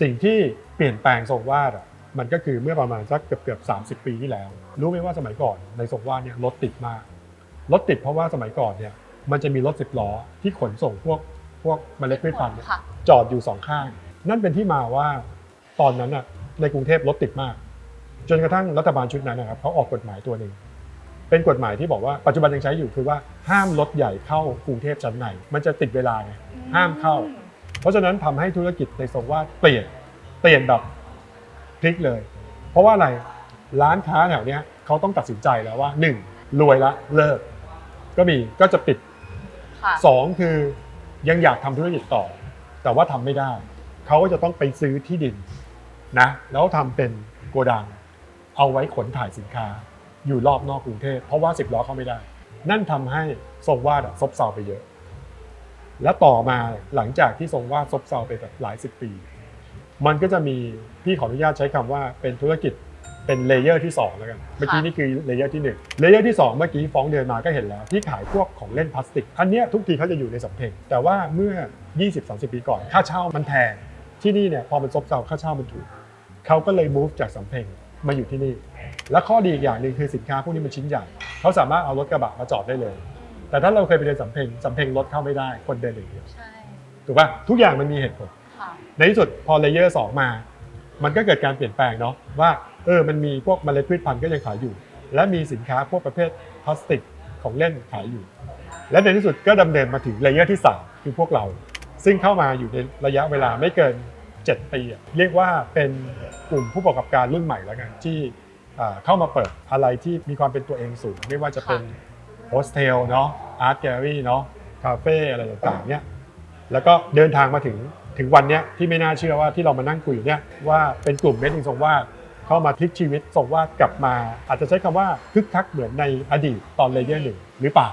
สิ่งที่เปลี่ยนแปลงทรงวาดอะมันก็คือเมื่อประมาณสักเกือบเกือบสาปีที่แล้ว รู้ไหมว่าสมัยก่อนในทรงวาดเนี่ยรถติดมากรถติดเพราะว่าสมัยก่อนเนี่ยมันจะมีรถสิบล้อที่ขนส่งพวกพวกเมล็ดพืชพันธุ์เนี่ยค่ะจอดอยู่สองข้าง นั่นเป็นที่มาว่าตอนนั้นอะในกรุงเทพรถติดมาก จนกระทั่งรัฐบาลชุดนั้นนะครับเขาออกกฎหมายตัวหนึ่งเป็นกฎหมายที่บอกว่าปัจจุบันยังใช้อยู่คือว่าห้ามรถใหญ่เข้ากรุงเทพชั้นในมันจะติดเวลาไงห้ามเข้าเพ ราะฉะนั้นทำให้ธุรกิจในทรงวาดเปลี่ยนเปลี่ยนแบบพลิกเลย เพราะว่าอะไรร้านค้าแถวเนี้ยเขาต้องตัดสินใจแล้วว่าหนึ่งรวยละเลิก ก็มีก็จะปิดค่ะสองคือยังอยากทำธุรกิจต่อ แต่ว่าทำไม่ได้ เขาก็จะต้องไปซื้อที่ดินนะแล้วทำเป็นโกดัง เอาไว้ขนถ่ายสินค้า อยู่รอบนอกกรุงเทพเพราะว่าสิบล้อเข้าไม่ได้ นั่นทำให้ทรงวาดอะซบเซาไปเยอะ และต่อมาหลังจากที่ทรงวาดซบเซาไปแบบหลายสิบปี มันก็จะมีพี่ขออนุญาตใช้คำว่าเป็นธุรกิจเป็นเลเยอร์ที่สองแล้วกัน เมื่อกี้นี่คือเลเยอร์ที่หนึ่งเลเยอร์ที่สองเมื่อกี้ฟ้องเดินมาก็เห็นแล้ว ที่ขายพวกของเล่นพลาสติก อันเนี้ยทุกทีเขาจะอยู่ในสำเพ็งแต่ว่าเมื่อ 20-30 ปีก่อน ค่าเช่ามันแพงที่นี่เนี่ยพอมันซบเซาค่าเช่ามันถูกเขาก็เลย move จากสำเพ็งมาอยู่ที่นี่ และข้อดีอีกอย่างหนึ่งคือสินค้าพวกนี้มันชิ้นใหญ่เขาสามารถเอารถกระบะมาจอดได้เลย แต่ถ้าเราเคยไปเดินสำเพ็งสำเพ็งรถเข้าไม่ได้คนเดินอย่างเดียวใช่ถูกป่ะทุกอย่างมันมีเหตุผล ค่ะในที่สุดพอเลเยอร์สองมา มันก็เกิดการเปลี่ยนแปลงเนาะว่าเออมันมีพวกเมล็ดพืชพันธุ์ก็ยังขายอยู่ และมีสินค้าพวกประเภทพลาสติกของเล่นขายอยู่ และในที่สุดก็ดำเนินมาถึงเลเยอร์ที่สามคือพวกเรา ซึ่งเข้ามาอยู่ในระยะเวลาไม่เกิน 7 ปีอะเรียกว่าเป็นกลุ่มผู้ประกอบการรุ่นใหม่แล้วกันที่อ่าเข้ามาเปิดอะไรที่มีความเป็นตัวเองสูง ไม่ว่าจะเป็น โฮสเทลเนาะอาร์ตแกลลี่เนาะคาเฟ่อะไรต่างๆเนี่ยแล้วก็เดินทางมาถึงถึงวันเนี้ยที่ไม่น่าเชื่อว่าที่เรามานั่งคุยอยู่เนี่ยว่าเป็นกลุ่มเมดิงทรงว่าเข้ามาพลิกชีวิตทรงว่ากลับมา อาจจะใช้คำว่าคึกคักเหมือนในอดีตตอนเลเยอร์หนึ่งหรือเปล่า